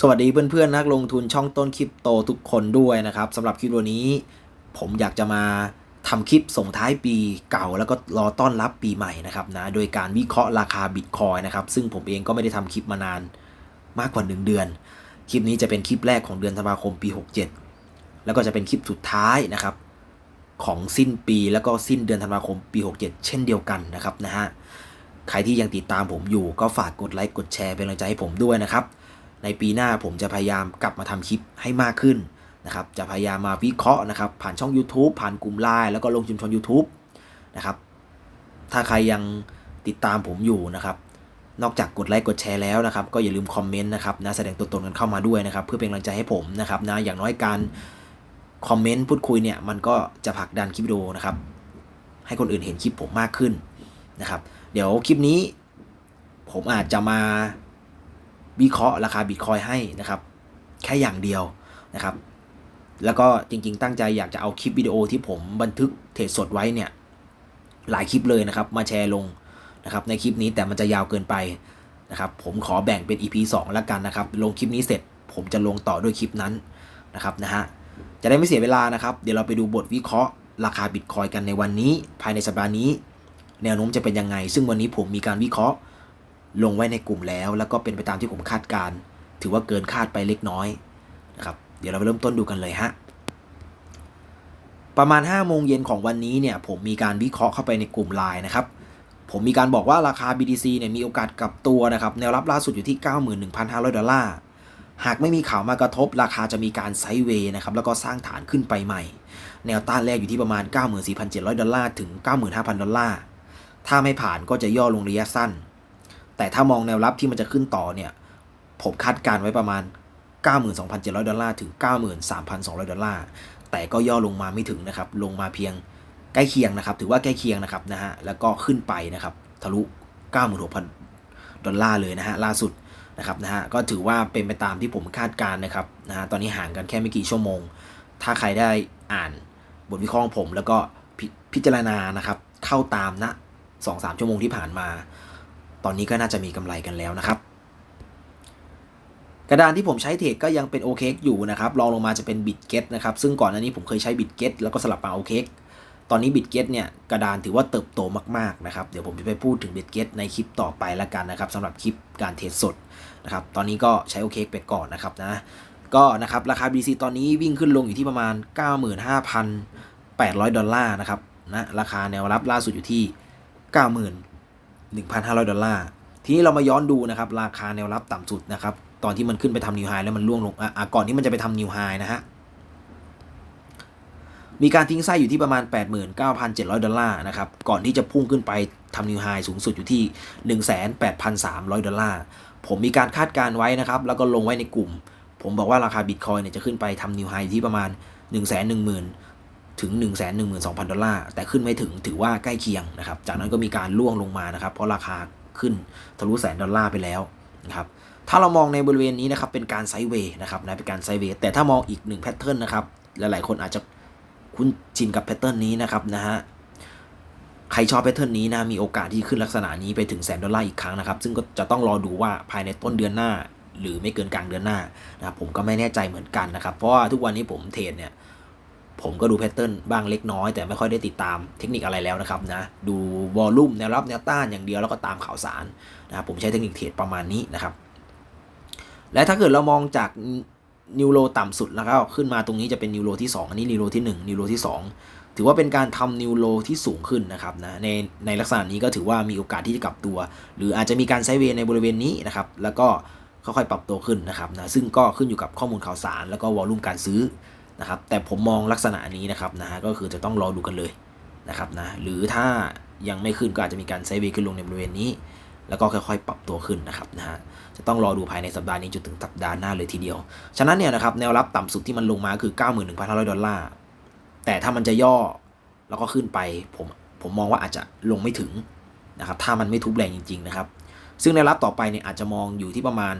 สวัสดีเพื่อนๆนักลงทุนช่องต้นคริปโตทุกคนด้วยนะครับสำหรับคลิปวันนี้ ผมอยากจะมาทำคลิปส่งท้ายปีเก่าแล้วก็รอต้อนรับปีใหม่นะครับนะโดยการวิเคราะห์ราคาบิตคอยนะครับซึ่งผมเองก็ไม่ได้ทำคลิปมานานมากกว่า 1 เดือน คลิปนี้จะเป็นคลิปแรกของเดือนธันวาคมปี 67 แล้วก็จะเป็นคลิปสุดท้ายนะครับของสิ้นปีแล้วก็สิ้นเดือนธันวาคมปี 67 เช่นเดียวกันนะครับนะฮะใครที่ยังติดตามผมอยู่ก็ฝากกดไลค์กดแชร์เป็นกำลังใจให้ผมด้วยนะครับ ในปีหน้าผมจะพยายามกลับมาทำคลิปให้มากขึ้นนะครับ จะพยายามมาวิเคราะห์นะครับ ผ่านช่อง YouTube ผ่านกลุ่มไลน์แล้วก็ลงชุมชน YouTube นะครับ ถ้าใครยังติดตามผมอยู่นะครับ นอกจากกดไลค์กดแชร์แล้วนะครับ ก็อย่าลืมคอมเมนต์นะครับนะแสดงตัวตนกันเข้ามาด้วยนะครับ เพื่อเป็นกำลังใจให้ผมนะครับนะอย่างน้อยการคอมเมนต์พูดคุยเนี่ยมันก็จะผลักดันคลิปวิดีโอนะครับ ให้คนอื่นเห็นคลิปผมมากขึ้นนะครับ เดี๋ยวคลิปนี้ผมอาจจะมา วิเคราะห์ราคาบิตคอยให้นะครับ แค่อย่างเดียวนะครับ แล้วก็จริงๆ ตั้งใจอยากจะเอาคลิปวิดีโอที่ผมบันทึกเทรดสดไว้เนี่ย หลายคลิปเลยนะครับ มาแชร์ลงนะครับในคลิปนี้แต่มันจะยาวเกินไปนะครับ ผมขอแบ่งเป็น EP 2 แล้วกันนะครับ ลงคลิปนี้เสร็จ ผมจะลงต่อด้วยคลิปนั้นนะครับนะฮะจะได้ไม่เสียเวลานะครับ เดี๋ยวเราไปดูบทวิเคราะห์ราคาบิตคอยกันในวันนี้ ภายในสัปดาห์นี้ แนวโน้มจะเป็นยังไง ซึ่งวันนี้ผมมีการวิเคราะห์ ลงไว้ในกลุ่มแล้ว แล้วก็เป็นไปตามที่ผมคาดการณ์ถือว่าเกินคาดไปเล็กน้อยนะครับเดี๋ยวเราไปเริ่มต้นดูกันเลยฮะประมาณ5โมงเย็นของวันนี้เนี่ยผมมีการวิเคราะห์เข้าไปในกลุ่มไลน์นะครับผมมีการบอกว่าราคา BTC เนี่ยมีโอกาสกลับตัวนะครับแนวรับล่าสุดอยู่ที่ 91,500 ดอลลาร์หากไม่มีข่าวมากระทบ ราคาจะมีการไซด์เวย์นะครับแล้วก็สร้างฐานขึ้นไปใหม่ แนวต้านแรกอยู่ที่ประมาณ 94,700 ดอลลาร์ถึง 95,000 ดอลลาร์ถ้าไม่ผ่านก็จะย่อลงระยะสั้น แต่ถ้ามองแนวรับที่มันจะขึ้นต่อเนี่ย ผมคาดการไว้ประมาณ 92,700 ดอลลาร์ถึง 93,200 ดอลลาร์ แต่ก็ย่อลงมาไม่ถึงนะครับ ลงมาเพียงใกล้เคียงนะครับ ถือว่าใกล้เคียงนะครับนะฮะ แล้วก็ขึ้นไปนะครับทะลุ 96,000 ดอลลาร์เลยนะฮะล่าสุดนะครับนะฮะ ก็ถือว่าเป็นไปตามที่ผมคาดการนะครับนะฮะ ตอนนี้ห่างกันแค่ไม่กี่ชั่วโมง ถ้าใครได้อ่านบทวิเคราะห์ผมแล้วก็พิพิจารณานะครับเข้าตามนะ2-3 ชั่วโมงที่ผ่านมา ตอนนี้ก็น่าจะมีกำไรกันแล้วนะครับ กระดานที่ผมใช้เทรดก็ยังเป็นโอเคอยู่นะครับรองลงมาจะเป็นบิตเกตนะครับซึ่งก่อนหน้านี้ผมเคยใช้บิตเกตแล้วก็สลับมาโอเคตอนนี้บิตเกตเนี่ยกระดานถือว่าเติบโตมากๆนะครับเดี๋ยวผมจะไปพูดถึงบิตเกตในคลิปต่อไปละกันนะครับสำหรับคลิปการเทรดสดนะครับตอนนี้ก็ใช้โอเคไปก่อนนะครับนะก็นะครับราคา BC ตอนนี้วิ่งขึ้นลงอยู่ที่ประมาณ 95,800 ดอลลาร์นะครับนะราคาแนวรับล่าสุดอยู่ที่ 1,500 ดอลลาร์ ทีนี้เรามาย้อนดูนะครับ ราคาแนวรับต่ำสุดนะครับ ตอนที่มันขึ้นไปทำนิวไฮแล้วมันล่วงลง อะก่อนที่มันจะไปทำนิวไฮนะฮะ มีการทิ้งไส้อยู่ที่ประมาณ 89,700 ดอลลาร์นะครับ ก่อนที่จะพุ่งขึ้นไปทำนิวไฮสูงสุดอยู่ที่ 18,300 ดอลลาร์ ผมมีการคาดการไว้นะครับ แล้วก็ลงไว้ในกลุ่ม ผมบอกว่าราคาบิตคอยเนี่ยจะขึ้นไปทำนิวไฮที่ประมาณ 1 1 0 0 0 0 ถึง 1 1 2 0 0 0 ดอลลาร์ แต่ขึ้นไม่ถึงถือว่าใกล้เคียงนะครับ จากนั้นก็มีการล่วงลงมานะครับ เพราะราคาขึ้นทะลุแสนดอลลาร์ไปแล้วนะครับ ถ้าเรามองในบริเวณนี้นะครับ เป็นการไซด์เวย์นะครับนะ เป็นการไซด์เวย์ แต่ถ้ามองอีกหนึ่งแพทเทิร์นนะครับ หลายๆ คนอาจจะคุ้นชินกับแพทเทิร์นนี้นะครับนะฮะ ใครชอบแพทเทิร์นนี้นะ มีโอกาสที่ขึ้นลักษณะนี้ไปถึงแสนดอลลาร์อีกครั้งนะครับ ซึ่งก็จะต้องรอดูว่าภายในต้นเดือนหน้า หรือไม่เกินกลางเดือนหน้านะครับ ผมก็ไม่แน่ใจเหมือนกันนะครับ เพราะว่าทุกวันนี้ผมเทรดเนี่ย ผมก็ดูแพทเทิร์นบ้างเล็กน้อย แต่ไม่ค่อยได้ติดตามเทคนิคอะไรแล้วนะครับนะดูวอลลุ่มแนวรับแนวต้านอย่างเดียวแล้วก็ตามข่าวสารนะครับผมใช้เทคนิคเทรดประมาณนี้นะครับ และถ้าเกิดเรามองจากนิวโรต่ำสุดแล้วก็ขึ้นมาตรงนี้จะเป็นนิวโรที่ 2 อันนี้นิวโรที่1นิวโรที่ 2 ถือว่าเป็นการทำนิวโรที่สูงขึ้นนะครับนะในในลักษณะนี้ก็ถือว่ามีโอกาสที่จะกลับตัว หรืออาจจะมีการไซเวในบริเวณนี้นะครับแล้วก็ค่อยๆปรับตัวขึ้นนะครับนะซึ่งก็ขึ้นอยู่กับข้อมูลข่าวสาร แล้วก็วอลลุ่มการซื้อ นะครับแต่ผมมองลักษณะนี้นะครับนะฮะก็คือจะต้องรอดูกันเลยนะครับนะหรือถ้ายังไม่ขึ้นก็อาจจะมีการไซเวย์ขึ้นลงในบริเวณนี้ แล้วก็ค่อยๆ ปรับตัวขึ้นนะครับนะฮะจะต้องรอดูภายในสัปดาห์นี้จนถึงสัปดาห์หน้าเลยทีเดียว ฉะนั้นเนี่ยนะครับแนวรับต่ำสุดที่มันลงมาคือ 91,500 ดอลลาร์แต่ถ้ามันจะย่อแล้วก็ขึ้นไปผมผมมองว่าอาจจะลงไม่ถึงนะครับถ้ามันไม่ทุบแรงจริงๆนะครับซึ่งแนวรับต่อไปเนี่ยอาจจะมองอยู่ที่ประมาณ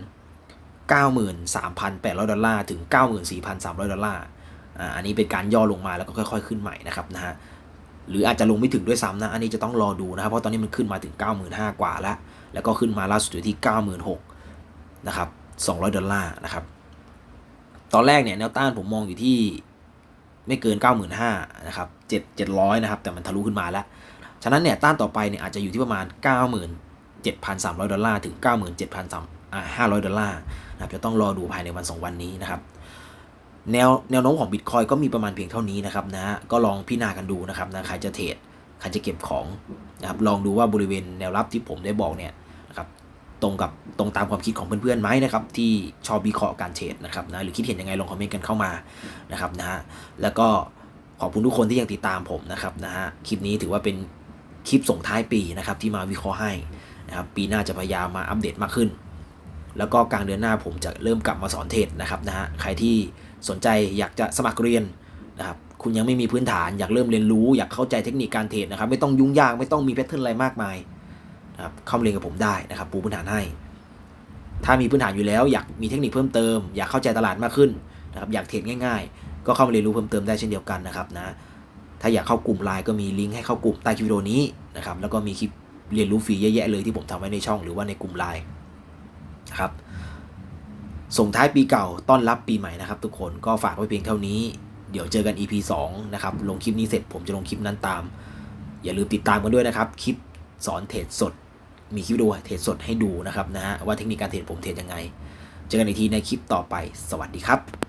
93,800 ดอลลาร์ถึง 94,300 ดอลลาร์ อันนี้เป็นการย่อลงมาแล้วก็ค่อย ๆ ขึ้นใหม่นะครับนะฮะหรืออาจจะลงไม่ถึงด้วยซ้ำนะ อันนี้จะต้องรอดูนะครับ เพราะตอนนี้มันขึ้นมาถึง 95,000กว่าแล้ว แล้วก็ขึ้นมาล่าสุดอยู่ที่ 96,000นะครับ200 ดอลลาร์นะครับ ตอนแรกเนี่ยแนวต้านผมมองอยู่ที่ไม่เกิน 95,000นะครับ7 700นะครับ แต่มันทะลุขึ้นมาแล้ว ฉะนั้นเนี่ยต้านต่อไปเนี่ยอาจจะอยู่ที่ประมาณ 97,300 ดอลลาร์ถึง 97,500 ดอลลาร์นะครับจะต้องรอดูภายในวัน 2 วันนี้นะครับ แนวแนวโน้มของบิตคอยก็มีประมาณเพียงเท่านี้นะครับนะก็ลองพิจารณากันดูนะครับนะใครจะเทรดใครจะเก็บของนะครับลองดูว่าบริเวณแนวรับที่ผมได้บอกเนี่ยนะครับตรงกับตรงตามความคิดของเพื่อนๆไหมนะครับที่ชอบวิเคราะห์การเทรดนะครับนะหรือคิดเห็นยังไงลองคอมเมนต์กันเข้ามานะครับนะฮะแล้วก็ขอบคุณทุกคนที่ยังติดตามผมนะครับนะฮะคลิปนี้ถือว่าเป็นคลิปส่งท้ายปีนะครับที่มาวิเคราะห์ให้นะครับปีหน้าจะพยายามมาอัปเดตมากขึ้น แล้วก็กลางเดือนหน้าผมจะเริ่มกลับมาสอนเทรดนะครับนะฮะใครที่สนใจอยากจะสมัครเรียนนะครับคุณยังไม่มีพื้นฐานอยากเริ่มเรียนรู้อยากเข้าใจเทคนิคการเทรดนะครับ ไม่ต้องยุ่งยากไม่ต้องมีแพทเทิร์นอะไรมากมายนะครับเข้ามาเรียนกับผมได้นะครับ ปูพื้นฐานให้ ถ้ามีพื้นฐานอยู่แล้ว อยากมีเทคนิคเพิ่มเติม อยากเข้าใจตลาดมากขึ้นนะครับอยากเทรดง่ายๆ ก็เข้ามาเรียนรู้เพิ่มเติมได้เช่นเดียวกันนะครับนะถ้าอยากเข้ากลุ่มไลน์ก็มีลิงก์ให้เข้ากลุ่มใต้คลิปวิดีโอนี้นะครับแล้วก็มีคลิปเรียนรู้ฟรีเยอะแยะเลยที่ผมทำไว้ในช่องหรือว่าในกลุ่มไลน์ นะครับส่งท้ายปีเก่าต้อนรับปีใหม่นะครับ ทุกคนก็ฝากไว้เพียงเท่านี้ เดี๋ยวเจอกัน EP 2 นะครับ ลงคลิปนี้เสร็จผมจะลงคลิปนั้นตาม อย่าลืมติดตามกันด้วยนะครับ คลิปสอนเทรดสด มีคลิปดูเทรดสดให้ดูนะครับนะฮะว่าเทคนิคการเทรดผมเทรดยังไง เจอกันอีกทีในคลิปต่อไป สวัสดีครับ